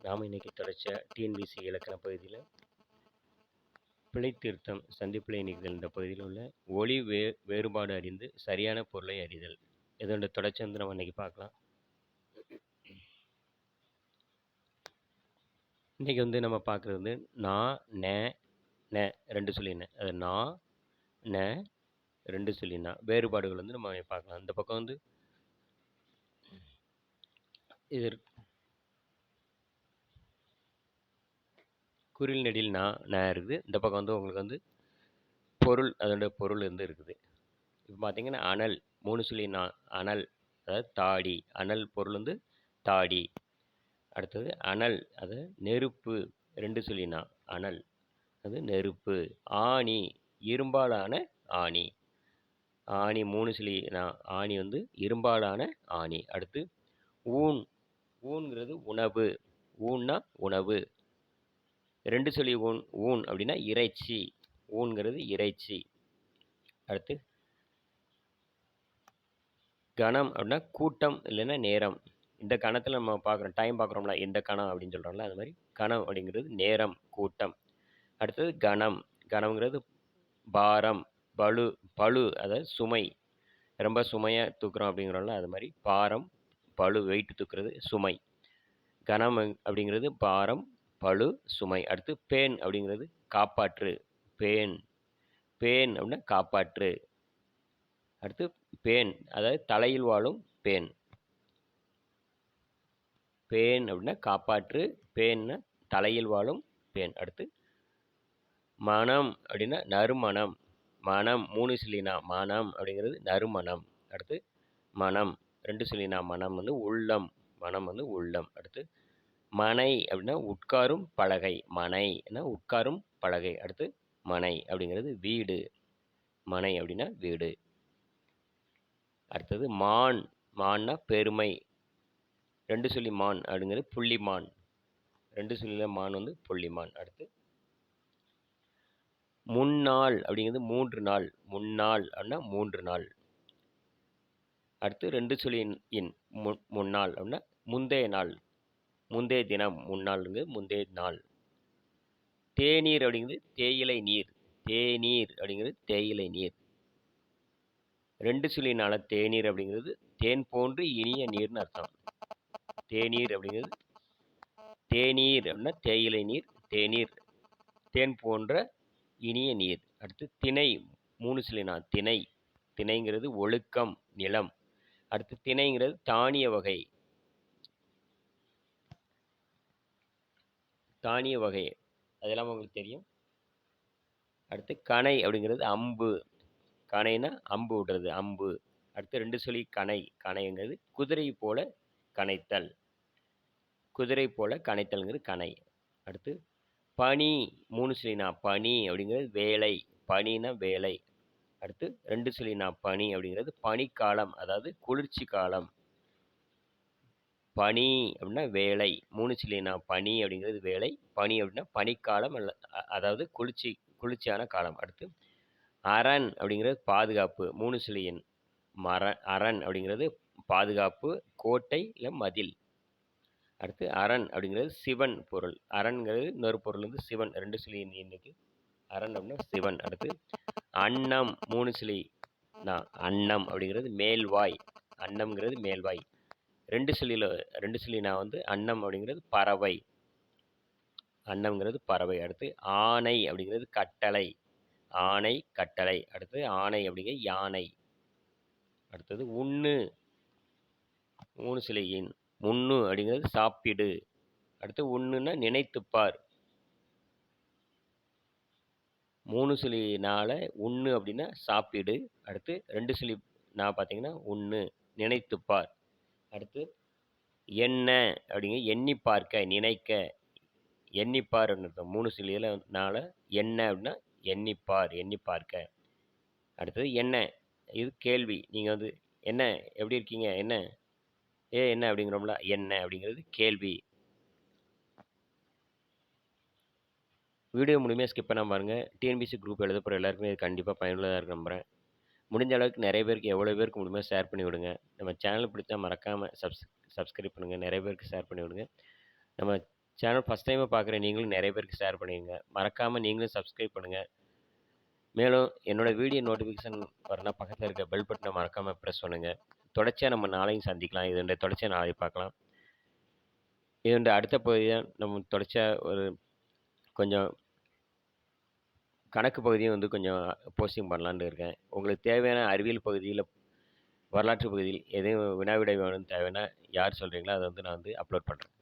நாம் இன்றைக்கி தொடர்ச்சியாக டிஎன்பிசி இலக்கண பகுதியில் பிழைத்திருத்தம் சந்திப்பிழை இன்னைக்கு இந்த பகுதியில் உள்ள ஒளி வே வேறுபாடு அறிந்து சரியான பொருளை அறிதல். இதோட தொடர்ச்சி வந்து நம்ம இன்னைக்கு பார்க்கலாம். இன்னைக்கு வந்து நம்ம பார்க்குறது வந்து நா ந ந ரெண்டு சொல்லினேன். அது நா ந ரெண்டு சொல்லினா வேறுபாடுகள் வந்து நம்ம பார்க்கலாம். இந்த பக்கம் வந்து இது இருக்கு. குறில் நெடில் நான் நான் இருக்குது இந்த பக்கம் வந்து உங்களுக்கு வந்து பொருள் அதோட பொருள் வந்து இருக்குது. இப்போ பார்த்தீங்கன்னா அனல் மூணு சொல்லி நான் அனல் அதாவது தாடி. அனல் பொருள் வந்து தாடி. அடுத்தது அனல் அது நெருப்பு ரெண்டு சொல்லி நான் அனல். அது நெருப்பு. ஆணி இரும்பாலான ஆணி. ஆணி மூணு சொல்லி நான் ஆணி வந்து இரும்பாலான ஆணி. அடுத்து ஊன். ஊன்கிறது உணவு. ஊன்னா உணவு. ரெண்டு சொல்லி ஊன் ஊன் அப்படின்னா இறைச்சி. ஊன்கிறது இறைச்சி. அடுத்து கணம் அப்படின்னா கூட்டம் இல்லைன்னா நேரம். இந்த கணத்தில் நம்ம பார்க்குறோம் டைம் பார்க்குறோம்ல எந்த கணம் அப்படின்னு சொல்கிறோம்ல அது மாதிரி கணம் அப்படிங்கிறது நேரம் கூட்டம். அடுத்தது கணம். கணம்ங்கிறது பாரம் பளு பளு அதாவது சுமை. ரொம்ப சுமையாக தூக்குறோம் அப்படிங்கிறோம்ல அது மாதிரி பாரம் பளு வெயிட் தூக்குறது சுமை. கணம் அப்படிங்கிறது பாரம் பளு சுமை. அடுத்து பேன் அப்படிங்கிறது காப்பாற்று. பேன். பேன் அப்படின்னா காப்பாற்று. அடுத்து பேன். அதாவது தலையில் வாழும் பேன். பேன் அப்படின்னா காப்பாற்று. பேன்னா தலையில் வாழும் பேன். அடுத்து மனம் அப்படின்னா நறுமணம். மனம் மூணு சொல்லினா மனம் அப்படிங்கிறது நறுமணம். அடுத்து மனம். ரெண்டு சொல்லினா மனம் வந்து உள்ளம். மனம் வந்து உள்ளம். அடுத்து மனை அப்படின்னா உட்காரும் பலகை. மனைன்னா உட்காரும் பலகை. அடுத்து மனை அப்படிங்கிறது வீடு. மனை அப்படின்னா வீடு. அடுத்தது மான். மான்னா பெருமை. ரெண்டு சொல்லி மான் அப்படிங்கிறது புள்ளிமான் ரெண்டு சொல்லியில் மான் வந்து புள்ளிமான் அடுத்து முன்னாள் அப்படிங்கிறது மூன்று நாள். முன்னாள் அப்படின்னா மூன்று நாள். அடுத்து ரெண்டு சொல்லி இன் முன் முன்னாள் அப்படின்னா முந்தைய நாள். முந்தைய தினம் முன்னாளுங்க முந்தைய நாள். தேநீர் அப்படிங்கிறது தேயிலை நீர். தேநீர் அப்படிங்கிறது தேயிலை நீர். ரெண்டு சொல்லினால தேநீர் அப்படிங்கிறது தேன் போன்று இனிய நீர்னு அர்த்தம். தேநீர் அப்படிங்கிறது தேநீர் அப்படின்னா தேயிலை நீர் தேநீர். தேன் போன்ற இனிய நீர். அடுத்து திணை மூணு சொல்லினா திணை. திணைங்கிறது ஒழுக்கம் நிலம். அடுத்து திணைங்கிறது தானிய வகை. தானிய வகை. அதெல்லாம் உங்களுக்கு தெரியும். அடுத்து கணை அப்படிங்கிறது அம்பு. கனைனா அம்பு விடுறது அம்பு. அடுத்து ரெண்டு சொல்லி கணை கணைங்கிறது குதிரை போல கணைத்தல் குதிரை போல கணைத்தல்ங்கிறது கணை அடுத்து பனி மூணு சொல்லினா பனி அப்படிங்கிறது வேலை. பனினா வேலை. அடுத்து ரெண்டு சொல்லினா பனி அப்படிங்கிறது பனிக்காலம் அதாவது குளிர்ச்சி காலம். பனி அப்படின்னா வேலை. மூணு சொல்லினா பனி அப்படிங்கிறது வேலை. பனி அப்படின்னா பனிக்காலம் அல்ல அதாவது குளிர்ச்சி குளிர்ச்சியான காலம். அடுத்து அரண் அப்படிங்கிறது பாதுகாப்பு. மூணு சிலியன் மர அரண் அப்படிங்கிறது பாதுகாப்பு கோட்டை இல்லை மதில். அடுத்து அரண் அப்படிங்கிறது சிவன் பொருள். அரண்கிறது இன்னொரு பொருள் வந்து சிவன். ரெண்டு சிலியன் இன்னைக்கு அரண் அப்படின்னா சிவன். அடுத்து அன்னம் மூணு சிலி நான் அன்னம் அப்படிங்கிறது மேல்வாய். அன்னம்ங்கிறது மேல்வாய். ரெண்டு சிலியில் ரெண்டு சிலினா வந்து அன்னம் அப்படிங்கிறது பறவை. அன்னம்ங்கிறது பறவை. அடுத்து ஆணை அப்படிங்கிறது கட்டளை. ஆணை கட்டளை. அடுத்து ஆணை அப்படிங்கிற யானை. அடுத்தது உண்ணு. மூணு சிலையின் முன்னு அப்படிங்கிறது சாப்பிடு. அடுத்து உண்ணுன்னா நினைத்துப்பார். மூணு சிலினால உண்ணு அப்படின்னா சாப்பிடு. அடுத்து ரெண்டு சிலி நான் பார்த்தீங்கன்னா உண்ணு. நினைத்துப்பார். அடுத்து என்ன அப்படிங்க எண்ணி பார்க்க நினைக்க எண்ணிப்பார் மூணு சிலையிலனால என்ன அப்படின்னா எண்ணிப்பார் எண்ணி பார்க்க அடுத்தது என்ன இது கேள்வி. நீங்கள் வந்து என்ன எப்படி இருக்கீங்க? என்ன? ஏ என்ன அப்படிங்கிறோம்ல என்ன அப்படிங்கிறது கேள்வி. வீடியோ முழுமையாக ஸ்கிப் பண்ணாமல் பாருங்கள் டிஎன்பிசி குரூப் எழுத போகிற எல்லாருக்குமே இது கண்டிப்பாக பயனுள்ளதாக இருக்கு நம்புகிறேன் முடிஞ்ச அளவுக்கு நிறைய பேருக்கு எவ்வளோ பேருக்கு முடியுமோ ஷேர் பண்ணி விடுங்க. நம்ம சேனல் பிடிச்சா மறக்காமல் சப்ஸ் சப்ஸ்கிரைப் பண்ணுங்கள் நிறைய பேருக்கு ஷேர் பண்ணி விடுங்க. நம்ம சேனல் ஃபஸ்ட் டைமாக பார்க்குற நீங்களும் நிறைய பேருக்கு ஷேர் பண்ணிடுங்க. மறக்காமல் நீங்களும் சப்ஸ்கிரைப் பண்ணுங்கள் மேலும் என்னோடய வீடியோ நோட்டிஃபிகேஷன் வரனா பக்கத்தில் இருக்க பெல் பட்டனை மறக்காமல் ப்ரெஸ் பண்ணுங்கள் தொடர்ச்சியாக நம்ம நாளையும் சந்திக்கலாம். இதனுடைய தொடர்ச்சியாக நாளை பார்க்கலாம். இதனுடைய அடுத்த பகுதியாக நம்ம தொடர்ச்சியாக ஒரு கொஞ்சம் கணக்கு பகுதியும் வந்து கொஞ்சம் போஸ்டிங் பண்ணலான்னு இருக்கேன். உங்களுக்கு தேவையான அறிவியல் பகுதியில் வரலாற்று பகுதியில் எதுவும் வினா விடை வேணும்னு தேவைன்னா யார் சொல்கிறீங்களோ அதை வந்து நான் வந்து அப்லோட் பண்ணுறேன்